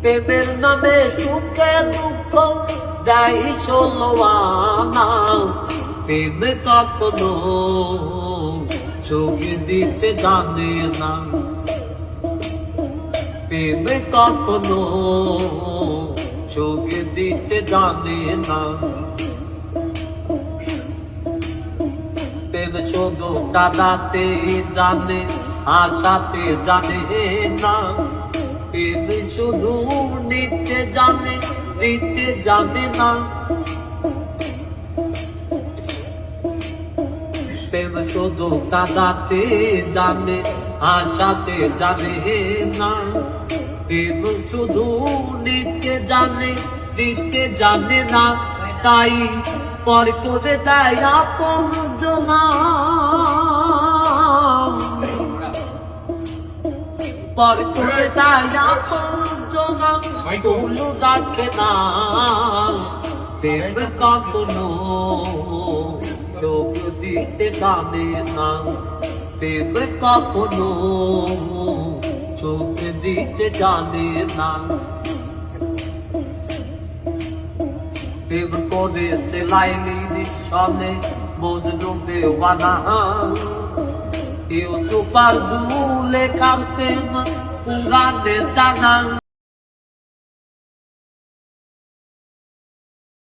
প্রেমের নামে সুখে দুঃখ যাই ষোলো আনা প্রেম কখনো চোখে দিতে জানে না প্রেম কখনো চোখে দিতে জানে না প্রেম শুধু কাদাতে জানে আশাতে জানে না প্রেম শুধু নিতে জানে, দিতে জানে না। প্রেম শুধু কাদাতে জানে আশাতে জানে না। শুধু নিতে জানে, দিতে জানে না। তাই পর করে দেয় আপন জনা তুলু রাখে না প্রেম কখনো লোক দিতে জানে না। প্রেম কখনো চোখ দিতে জানে না। প্রেম করে সেলাই নিশনে মজনু দেওয়ানা। ইউ সুপার জুলে কাম্পেন পুরানে জানা